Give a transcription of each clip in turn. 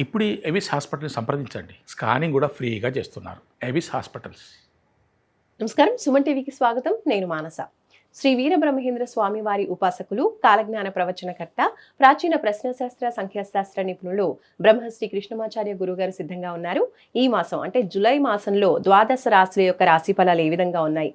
ఇప్పుడు ఎవిస్ హాస్పిటల్ని సంప్రదించండి. స్కానింగ్ కూడా ఫ్రీగా చేస్తున్నారు. Avis hospitals. నమస్కారం. సుమన్ టీవీకి స్వాగతం. నేను మానస. శ్రీ వీరబ్రహ్మేంద్ర స్వామి వారి ఉపాసకులు కాలజ్ఞాన ప్రవచనకర్త ప్రాచీన ప్రశ్నశాస్త్ర సంఖ్యాశాస్త్ర నిపుణులు బ్రహ్మశ్రీ కృష్ణమాచార్య గురుగారు సిద్ధంగా ఉన్నారు. ఈ మాసం అంటే జులై మాసంలో ద్వాదశ రాశుల యొక్క రాశి ఫలాలు ఏ విధంగా ఉన్నాయి?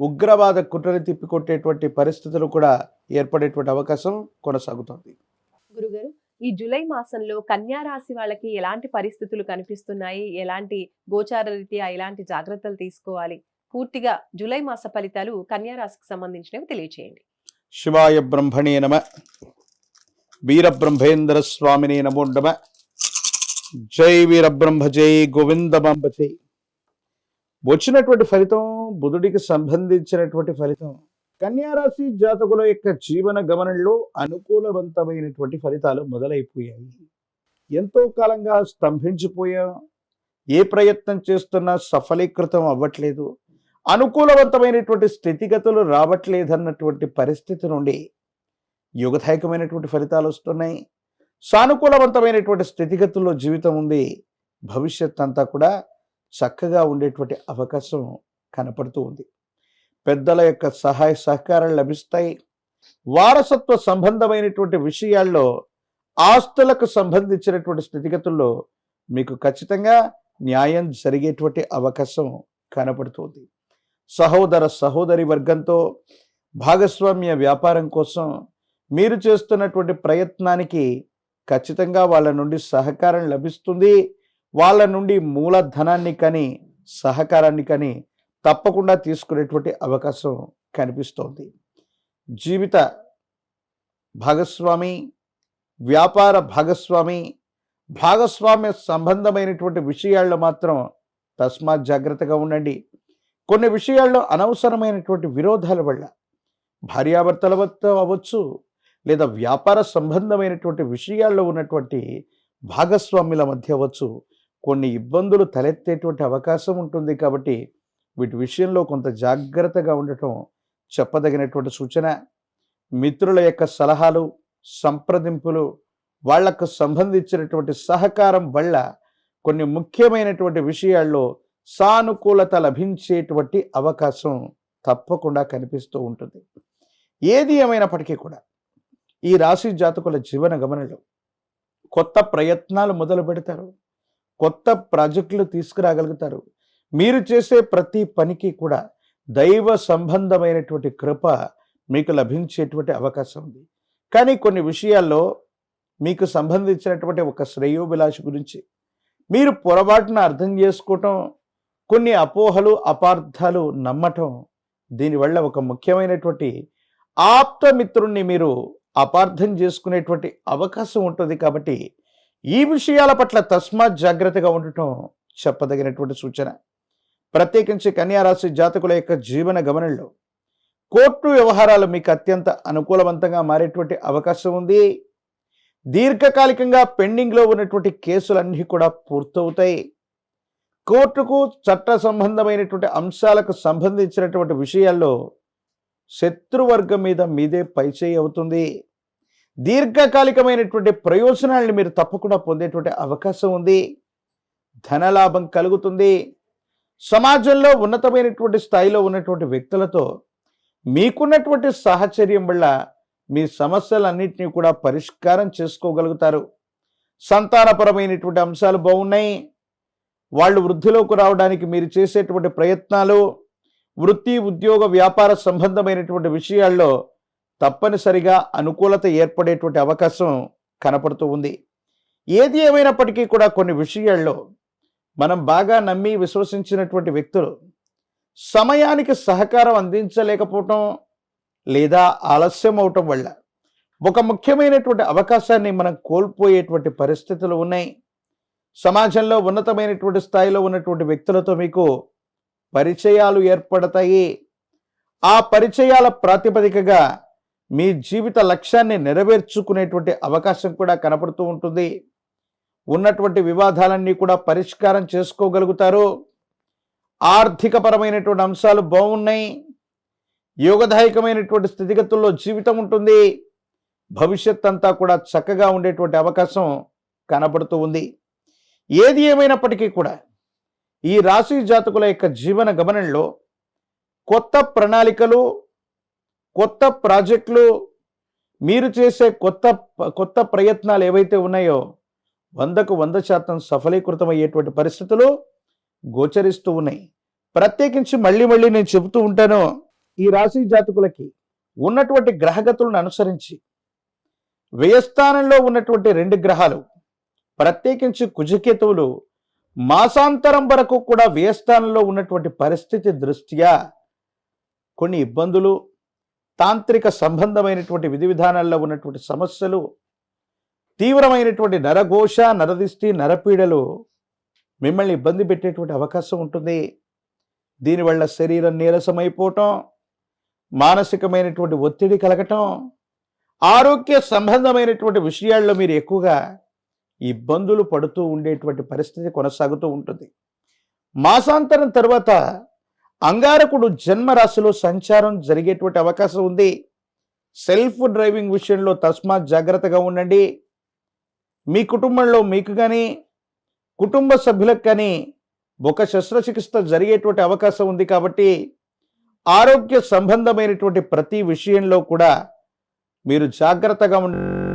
ఉగ్రవాద కుట్రని తిప్పికొట్టేటువంటి పరిస్థితులు కూడా ఏర్పడేటువంటి అవకాశం కొనసాగుతుంది. గురుగారు ఈ జూలై మాసంలో కన్యా రాశి వాళ్ళకి ఎలాంటి పరిస్థితులు కనిపిస్తున్నాయి? ఎలాంటి గోచార రీత్యా ఎలాంటి జాగ్రత్తలు తీసుకోవాలి? పూర్తిగా జూలై మాస ఫలితాలు కన్యా రాశికి సంబంధించినవి తెలియచేయండి. శివాయ బ్రహ్మణే నమ వీరబ్రహ్మేంద్ర స్వామినే నమో నమ జై వీరబ్రహ్మ జై గోవిందమాంబ జై వచ్చినటువంటి ఫలితం బుధుడికి సంబంధించినటువంటి ఫలితం. కన్యారాశి జాతకుల యొక్క జీవన గమనంలో అనుకూలవంతమైనటువంటి ఫలితాలు మొదలైపోయాయి. ఎంతో కాలంగా స్తంభించిపోయా. ఏ ప్రయత్నం చేస్తున్నా సఫలీకృతం అవ్వట్లేదు. అనుకూలవంతమైనటువంటి స్థితిగతులు రావట్లేదన్నటువంటి పరిస్థితి నుండి యుగదాయకమైనటువంటి ఫలితాలు వస్తున్నాయి. సానుకూలవంతమైనటువంటి స్థితిగతుల్లో జీవితం ఉంది. భవిష్యత్ అంతా కూడా చక్కగా ఉండేటువంటి అవకాశం కనపడుతూ ఉంది. పెద్దల యొక్క సహాయ సహకారాలు లభిస్తాయి. వారసత్వ సంబంధమైనటువంటి విషయాల్లో ఆస్తులకు సంబంధించినటువంటి స్థితిగతుల్లో మీకు ఖచ్చితంగా న్యాయం జరిగేటువంటి అవకాశం కనపడుతుంది. సహోదర సహోదరి వర్గంతో భాగస్వామ్య వ్యాపారం కోసం మీరు చేస్తున్నటువంటి ప్రయత్నానికి ఖచ్చితంగా వాళ్ళ నుండి సహకారం లభిస్తుంది. వాళ్ళ నుండి మూలధనాన్ని కానీ సహకారాన్ని కానీ తప్పకుండా తీసుకునేటువంటి అవకాశం కనిపిస్తోంది. జీవిత భాగస్వామి వ్యాపార భాగస్వామి భాగస్వామ్య సంబంధమైనటువంటి విషయాల్లో మాత్రం తస్మాత్ జాగ్రత్తగా ఉండండి. కొన్ని విషయాల్లో అనవసరమైనటువంటి విరోధాల వల్ల భార్యాభర్తల వద్ద అవ్వచ్చు లేదా వ్యాపార సంబంధమైనటువంటి విషయాల్లో ఉన్నటువంటి భాగస్వామ్యుల మధ్య అవ్వచ్చు. కొన్ని ఇబ్బందులు తలెత్తేటువంటి అవకాశం ఉంటుంది కాబట్టి వీటి విషయంలో కొంత జాగ్రత్తగా ఉండటం చెప్పదగినటువంటి సూచన. మిత్రుల యొక్క సలహాలు సంప్రదింపులు వాళ్ళకు సంబంధించినటువంటి సహకారం వల్ల కొన్ని ముఖ్యమైనటువంటి విషయాల్లో సానుకూలత లభించేటువంటి అవకాశం తప్పకుండా కనిపిస్తూ ఉంటుంది. ఏది ఏమైనప్పటికీ కూడా ఈ రాశి జాతకుల జీవన గమనంలో కొత్త ప్రయత్నాలు మొదలు పెడతారు కొత్త ప్రాజెక్టులు తీసుకురాగలుగుతారు. మీరు చేసే ప్రతి పనికి కూడా దైవ సంబంధమైనటువంటి కృప మీకు లభించేటువంటి అవకాశం ఉంది. కానీ కొన్ని విషయాల్లో మీకు సంబంధించినటువంటి ఒక శ్రేయోభిలాష గురించి మీరు పొరపాటున అర్థం చేసుకోవటం కొన్ని అపోహలు అపార్థాలు నమ్మటం దీనివల్ల ఒక ముఖ్యమైనటువంటి ఆప్తమిత్రుణ్ణి మీరు అపార్థం చేసుకునేటువంటి అవకాశం ఉంటుంది కాబట్టి ఈ విషయాల పట్ల తస్మాత్ జాగ్రత్తగా ఉండటం చెప్పదగినటువంటి సూచన. ప్రత్యేకించి కన్యారాశి జాతకుల యొక్క జీవన గమనంలో కోర్టు వ్యవహారాలు మీకు అత్యంత అనుకూలవంతంగా మారేటువంటి అవకాశం ఉంది. దీర్ఘకాలికంగా పెండింగ్లో ఉన్నటువంటి కేసులన్నీ కూడా పూర్తవుతాయి. కోర్టుకు చట్ట సంబంధమైనటువంటి అంశాలకు సంబంధించినటువంటి విషయాల్లో శత్రువర్గం మీద మీదే పైచేయి అవుతుంది. దీర్ఘకాలికమైనటువంటి ప్రయోజనాలను మీరు తప్పకుండా పొందేటువంటి అవకాశం ఉంది. ధనలాభం కలుగుతుంది. సమాజంలో ఉన్నతమైనటువంటి స్థాయిలో ఉన్నటువంటి వ్యక్తులతో మీకున్నటువంటి సాహచర్యం వల్ల మీ సమస్యలన్నింటినీ కూడా పరిష్కారం చేసుకోగలుగుతారు. సంతానపరమైనటువంటి అంశాలు బాగున్నాయి. వాళ్ళు వృద్ధిలోకి రావడానికి మీరు చేసేటువంటి ప్రయత్నాలు వృత్తి ఉద్యోగ వ్యాపార సంబంధమైనటువంటి విషయాల్లో తప్పనిసరిగా అనుకూలత ఏర్పడేటువంటి అవకాశం కనపడుతూ ఉంది. ఏది ఏమైనప్పటికీ కూడా కొన్ని విషయాల్లో మనం బాగా నమ్మి విశ్వసించినటువంటి వ్యక్తులు సమయానికి సహకారం అందించలేకపోవటం లేదా ఆలస్యం అవటం వల్ల ఒక ముఖ్యమైనటువంటి అవకాశాన్ని మనం కోల్పోయేటువంటి పరిస్థితులు ఉన్నాయి. సమాజంలో ఉన్నతమైనటువంటి స్థాయిలో ఉన్నటువంటి వ్యక్తులతో మీకు పరిచయాలు ఏర్పడతాయి. ఆ పరిచయాల ప్రాతిపదికగా మీ జీవిత లక్ష్యాన్ని నెరవేర్చుకునేటువంటి అవకాశం కూడా కనపడుతూ ఉంటుంది. ఉన్నటువంటి వివాదాలన్నీ కూడా పరిష్కారం చేసుకోగలుగుతారు. ఆర్థికపరమైనటువంటి అంశాలు బాగున్నాయి. యోగదాయకమైనటువంటి స్థితిగతుల్లో జీవితం ఉంటుంది. భవిష్యత్ అంతా కూడా చక్కగా ఉండేటువంటి అవకాశం కనబడుతూ ఉంది. ఏది ఏమైనప్పటికీ కూడా ఈ రాశి జాతకుల యొక్క జీవన గమనంలో కొత్త ప్రణాళికలు కొత్త ప్రాజెక్టులు మీరు చేసే కొత్త కొత్త ప్రయత్నాలు ఏవైతే ఉన్నాయో వందకు వంద శాతం సఫలీకృతమయ్యేటువంటి పరిస్థితులు గోచరిస్తూ ఉన్నాయి. ప్రత్యేకించి మళ్ళీ మళ్ళీ నేను చెబుతూ ఉంటాను ఈ రాశి జాతకులకి ఉన్నటువంటి గ్రహగతులను అనుసరించి వ్యయస్థానంలో ఉన్నటువంటి రెండు గ్రహాలు ప్రత్యేకించి కుజకేతువులు మాసాంతరం వరకు కూడా వ్యయస్థానంలో ఉన్నటువంటి పరిస్థితి దృష్ట్యా కొన్ని ఇబ్బందులు తాంత్రిక సంబంధమైనటువంటి విధి విధానాల్లో ఉన్నటువంటి సమస్యలు తీవ్రమైనటువంటి నరఘోష నరదిష్టి నరపీడలు మిమ్మల్ని ఇబ్బంది పెట్టేటువంటి అవకాశం ఉంటుంది. దీనివల్ల శరీరం నీరసమైపోవటం మానసికమైనటువంటి ఒత్తిడి కలగటం ఆరోగ్య సంబంధమైనటువంటి విషయాల్లో మీరు ఎక్కువగా ఇబ్బందులు పడుతూ ఉండేటువంటి పరిస్థితి కొనసాగుతూ ఉంటుంది. మాసాంతరం తర్వాత అంగారకుడు జన్మరాశిలో సంచారం జరిగేటువంటి అవకాశం ఉంది. సెల్ఫ్ డ్రైవింగ్ విషయంలో తస్మాత్ జాగ్రత్తగా ఉండండి. మీ కుటుంబంలో మీకు కానీ కుటుంబ సభ్యులకు కానీ ఒక శస్త్రచికిత్స జరిగేటువంటి అవకాశం ఉంది కాబట్టి ఆరోగ్య సంబంధమైనటువంటి ప్రతి విషయంలో కూడా మీరు జాగ్రత్తగా ఉండ